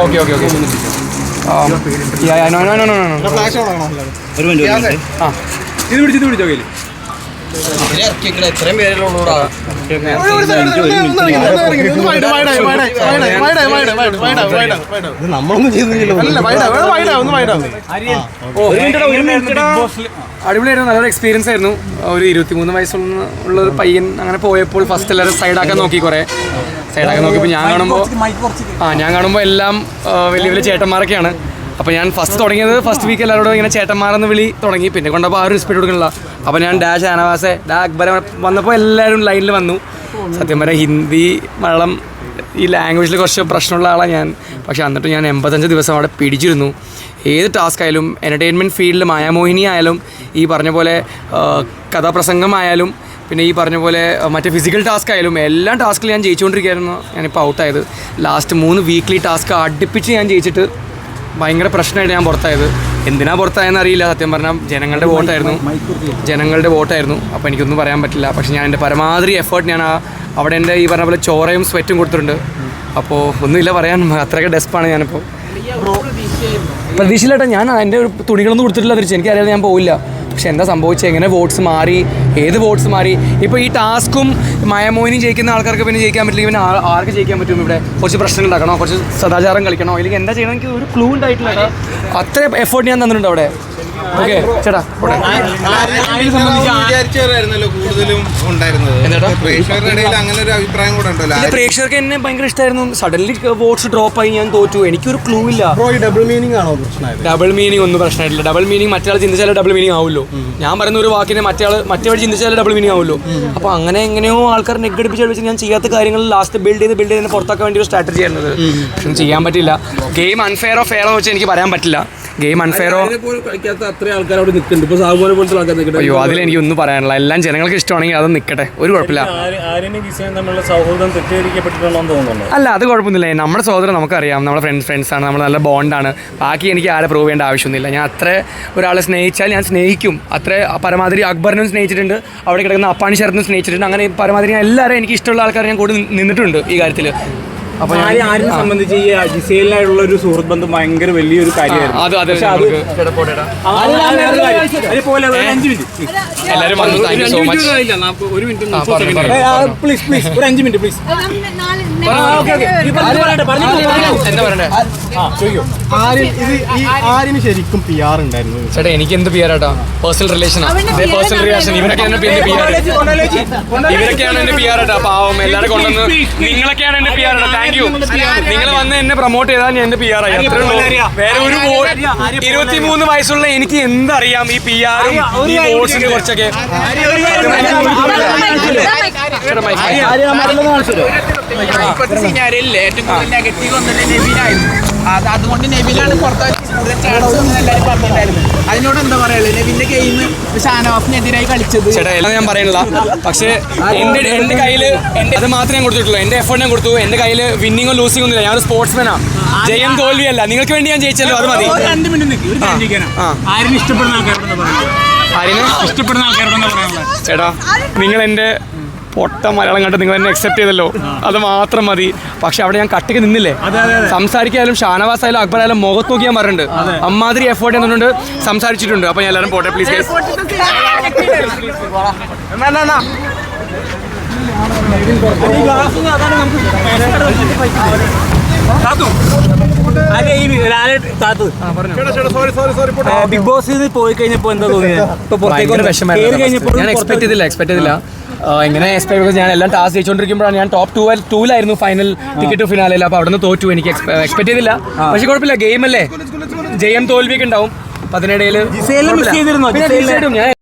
Okay okay okay. ഒരു minute ഒരു minute. ആ. ഇത് പിടിച്ച് ഇത് പിടിച്ചോ കയ്യിൽ പേരുള്ളൂടാ നമ്മളൊന്നും അടിപൊളിയായിരുന്നു നല്ലൊരു എക്സ്പീരിയൻസ് ആയിരുന്നു. ഒരു ഇരുപത്തിമൂന്ന് വയസ്സുള്ള ഒരു പയ്യൻ അങ്ങനെ പോയപ്പോൾ ഫസ്റ്റ് എല്ലാവരും സൈഡാക്കാൻ നോക്കി കുറേ. സൈഡാക്കാൻ നോക്കിയപ്പോൾ ഞാൻ കാണുമ്പോൾ ആ ഞാൻ കാണുമ്പോൾ എല്ലാം വലിയ വലിയ ചേട്ടന്മാരൊക്കെയാണ്. അപ്പോൾ ഞാൻ ഫസ്റ്റ് തുടങ്ങിയത് ഫസ്റ്റ് വീക്ക് എല്ലാവരോടും ഇങ്ങനെ ചേട്ടന്മാരെന്ന് വിളി തുടങ്ങി. പിന്നെ കൊണ്ടപ്പോൾ ആ ഒരു റെസ്പെക്ട് കൊടുക്കണില്ല. അപ്പോൾ ഞാൻ ഡാഷ് ആനവാസെ ഡാ അക്ബര വന്നപ്പോൾ എല്ലാവരും ലൈനിൽ വന്നു. സത്യം പറയാം ഹിന്ദി മലയാളം ഈ ലാംഗ്വേജിൽ കുറച്ച് പ്രശ്നമുള്ള ആളാണ് ഞാൻ. പക്ഷേ എന്നിട്ട് ഞാൻ എൺപത്തഞ്ച് ദിവസം അവിടെ പിടിച്ചിരുന്നു. ഏത് ടാസ്ക് ആയാലും എന്റർടൈൻമെന്റ് ഫീൽഡിൽ മായാമോഹിനി ആയാലും ഈ പറഞ്ഞ പോലെ കഥാപ്രസംഗമായാലും പിന്നെ ഈ പറഞ്ഞ പോലെ മറ്റേ ഫിസിക്കൽ ടാസ്ക് ആയാലും എല്ലാ ടാസ്കിലും ഞാൻ ജയിച്ചുകൊണ്ടിരിക്കുകയായിരുന്നു. ഞാനിപ്പോൾ ഔട്ടായത് ലാസ്റ്റ് മൂന്ന് വീക്ക്ലി ടാസ്ക് അടുപ്പിച്ച് ഞാൻ ജയിച്ചിട്ട് ഭയങ്കര പ്രശ്നമായിട്ട് ഞാൻ പുറത്തായത്. എന്തിനാ പുറത്തായെന്ന് അറിയില്ല. സത്യം പറഞ്ഞാൽ ജനങ്ങളുടെ വോട്ടായിരുന്നു. ജനങ്ങളുടെ വോട്ടായിരുന്നു. അപ്പോൾ എനിക്കൊന്നും പറയാൻ പറ്റില്ല. പക്ഷേ ഞാൻ എന്റെ പരമാവധി എഫേർട്ട് ഞാൻ ആ അവിടെ എന്റെ ഈ പറഞ്ഞ പോലെ ചോറയും സ്വെറ്റും കൊടുത്തിട്ടുണ്ട്. അപ്പോൾ ഒന്നുമില്ല പറയാൻ. അത്രയൊക്കെ ഡെസ്പാണ് ഞാനിപ്പോൾ പ്രതീക്ഷയിലേട്ടാ ഞാൻ എന്റെ തുണികളൊന്നും കൊടുത്തിട്ടില്ല തിരിച്ച് എനിക്കറിയാതെ ഞാൻ പോയില്ല പക്ഷെ എന്താ സംഭവിച്ചത് എങ്ങനെ വോട്ട്സ് മാറി? ഏത് വോട്ട്സ് മാറി? ഇപ്പോൾ ഈ ടാസ്കും മയമോഹിനിയും ജയിക്കുന്ന ആൾക്കാർക്ക് പിന്നെ ജയിക്കാൻ പറ്റില്ല. പിന്നെ ആർക്ക് ജയിക്കാൻ പറ്റും ഇവിടെ? കുറച്ച് പ്രശ്നങ്ങൾ ഉണ്ടാക്കണോ? കുറച്ച് സദാചാരം കളിക്കണോ? അല്ലെങ്കിൽ എന്താ ചെയ്യണം എനിക്ക് ഒരു ക്ലൂ ഉണ്ടായിട്ടില്ല അത്ര എഫേർട്ട് ഞാൻ തന്നിട്ടുണ്ട് അവിടെ. ഓക്കെ ചേട്ടാ. പ്രേക്ഷകർക്ക് എന്നെ ഭയങ്കര ഇഷ്ടമായിരുന്നു സഡൻലി വോട്ട്സ് ഡ്രോപ്പ് ആയി ഞാൻ തോറ്റു. എനിക്കൊരു ക്ലൂ ഇല്ല. ഡബിൾ മീനിങ് ആണോ ഡബിൾ മീനിങ് ഒന്നും പ്രശ്നമായിട്ടില്ല. ഡബിൾ മീനിങ് മറ്റേ ചിന്തിച്ചാലേ ഡബിൾ മീനിങ് ആവുമല്ലോ ഞാൻ പറയുന്ന ഒരു വാക്കിനെ മറ്റേ മറ്റേ വഴി ചിന്തിച്ചാലേ ഡബിൾ മീനിങ് ആവുമല്ലോ അപ്പോൾ അങ്ങനെ എങ്ങനെയോ ആൾക്കാർ നെഗടിപ്പിച്ച് അടുപ്പിച്ച് ഞാൻ ചെയ്യാത്ത കാര്യങ്ങൾ ലാസ്റ്റ് ബിൽഡ് ചെയ്ത് ബിൽഡ് ചെയ്ത് പുറത്താക്കാൻ വേണ്ടി ഒരു സ്ട്രാറ്റജി ആയിരുന്നത് പക്ഷെ ചെയ്യാൻ പറ്റില്ല ഗെയിം അൺഫെയറോ ഫെയറോ വെച്ച് എനിക്ക് പറയാൻ പറ്റില്ല. ഗെയിം അൺഫെയറോ കളിക്കാത്ത അതിൽ ആൾക്കാർ അവിടെ നിൽക്കുന്നുണ്ട്. ഇപ്പൊ സാബുവിനെ പോലത്തെ ആൾക്കാർ നിൽക്കട്ടെ? അയ്യോ അതിലെനിക്ക് ഒന്നും പറയാനില്ല. എല്ലാം ജനങ്ങൾക്ക് ഇഷ്ടമാണെങ്കിൽ അത് നിൽക്കട്ടെ. ഒരു കുഴപ്പമില്ല. അല്ല അത് കുഴപ്പമൊന്നുമില്ല. നമ്മുടെ സഹോദരൻ നമുക്കറിയാം. നമ്മുടെ ഫ്രണ്ട്സ് ആണ്. നമ്മൾ നല്ല ബോണ്ടാണ് ബാക്കി എനിക്ക് ആരെ പ്രൂവ് ചെയ്യേണ്ട ആവശ്യമൊന്നുമില്ല. ഞാൻ അത്ര ഒരാളെ സ്നേഹിച്ചാൽ ഞാൻ സ്നേഹിക്കും. അത്ര പരമാതിരി അക്ബറിനും സ്നേഹിച്ചിട്ടുണ്ട്. അവിടെ കിടക്കുന്ന അപ്പാണി ശരത്തിനും സ്നേഹിച്ചിട്ടുണ്ട്. അങ്ങനെ പരമാതിരി ഞാൻ എല്ലാവരും എനിക്ക് ഇഷ്ടമുള്ള ആൾക്കാരെ ഞാൻ കൂടി നിന്നിട്ടുണ്ട് ഈ കാര്യത്തിൽ ആര്യ ആര്യനെ സംബന്ധിച്ച് ഈ ജിസയിലായിട്ടുള്ള ഒരു സുഹൃത്ത് ബന്ധം ഭയങ്കര വലിയൊരു കാര്യമായിരുന്നു. അത് അത് എല്ലാവരും വന്നു താങ്ക് യു സോ മച്ച് ഒരു മിനിറ്റ്. പ്ലീസ് പ്ലീസ് ഒരു അഞ്ച് മിനിറ്റ് പ്ലീസ് ഓക്കെ ഓക്കെ. പറയട്ടെ പറഞ്ഞു എന്താ പറയണ്ടേ? ആര്യൻ ഇത് ഈ ആര്യന് ശരിക്കും പി ആർ ഉണ്ടായിരുന്നു? ചേട്ടാ എനിക്ക് എന്ത് പി ആറാട്ടാ പേഴ്സണൽ റിലേഷൻ പേഴ്സണൽ റിലേഷൻ ഇവരൊക്കെ പിന്നെ പി ആർ ഇവരൊക്കെയാണ് എന്റെ പി ആർ പാവം. എല്ലാവരും കൊണ്ടുവന്ന് നിങ്ങളൊക്കെയാണ് എന്റെ പി ആർ ഇട്ടാ താങ്ക് യു നിങ്ങൾ വന്ന് എന്നെ പ്രൊമോട്ട് ചെയ്താൽ ഞാൻ എന്റെ പി ആർ ആയി. വേറെ ഒരു ഇരുപത്തിമൂന്ന് വയസ്സുള്ള എനിക്ക് എന്തറിയാം ഈ പി ആറും ഈ കുറച്ചൊക്കെ? സിനാരിയിൽ ഏറ്റവും കൂടുതൽ നെഗറ്റീവ് വന്നത് നെബിനായിരുന്നു അത് അതുകൊണ്ട് നെബിനാണ് പുറത്താക്കി കൂടുതൽ ചാൻസ് എല്ലാവരും പറഞ്ഞിട്ടുണ്ടായിരുന്നു അതിനോട് എന്താ പറയുള്ളത് നെബിന്റെ ഗെയിം ഷാനവാഫിനെതിരായി കളിച്ചത്. ചേട്ടാ ഞാൻ പറയണില്ല. പക്ഷേ എന്റെ എന്റെ കയ്യിൽ എന്റെ അത് മാത്രമേ ഞാൻ കൊടുത്തിട്ടുള്ളൂ. എന്റെ എഫേർട്ട് ഞാൻ കൊടുത്തു. എന്റെ കയ്യിൽ വിന്നിങ്ങോ ലൂസിങ്ങോ ഒന്നുമില്ല. ഞാൻ ഒരു സ്പോർട്സ്മാനാ ജയം തോൽവിയല്ല. നിങ്ങൾക്ക് വേണ്ടി ഞാൻ ജയിച്ചല്ലോ. അത് മതി. ഒരു രണ്ട് മിനിറ്റ് നിൽക്കും ഒരു കാര്യം ചോദിക്കാനാ ആ. ആര്യനെ ഇഷ്ടപ്പെടുന്ന ആൾക്കാരോട് ആര്യനെ? ഇഷ്ടപ്പെടുന്ന ആൾക്കാരോട് ചേട്ടാ നിങ്ങൾ എന്റെ പൊട്ട മലയാളം കണ്ട് നിങ്ങൾ എന്നെ അക്സെപ്റ്റ് ചെയ്തല്ലോ. അത് മാത്രം മതി. പക്ഷെ അവിടെ ഞാൻ കട്ടിക്ക് നിന്നില്ലേ? സംസാരിക്കായാലും ഷാനവാസ് ആയാലും അക്ബർ ആയാലും മുഖത്ത് നോക്കിയാൽ പറഞ്ഞിട്ടുണ്ട്. അമ്മാതിരി എഫേർട്ട് ചെയ്യുന്നുണ്ട് സംസാരിച്ചിട്ടുണ്ട്. അപ്പൊ ഞാൻ എല്ലാവരും പോട്ടെ പ്ലീസ് ബിഗ് ബോസ് പോയി കഴിഞ്ഞപ്പോ എന്താ തോന്നിയത്? ഞാൻ എക്സ്പെക്ട് ചെയ്തില്ല എക്സ്പെക്ട് ചെയ്തില്ല. എങ്ങനെ എക്സ്പെക്ട് ചെയ്തത് ഞാൻ എല്ലാം ടാസ്ക് ജയിച്ചുകൊണ്ടിരിക്കുമ്പോഴാണ് ഞാൻ ടോപ്പ് ടൂ ടൂലായിരുന്നു ഫൈനൽ ടിക്കറ്റ് ഫിനാലിൽ അപ്പോൾ അവിടെ നിന്ന് തോറ്റു. എനിക്ക് എക്സ്പെക്ട് ചെയ്തില്ല. പക്ഷേ കുഴപ്പമില്ല. ഗെയിം അല്ലേ? ജയം തോൽവിയൊക്കെ ഉണ്ടാവും. അപ്പൊ അതിനിടയിൽ? ഞാൻ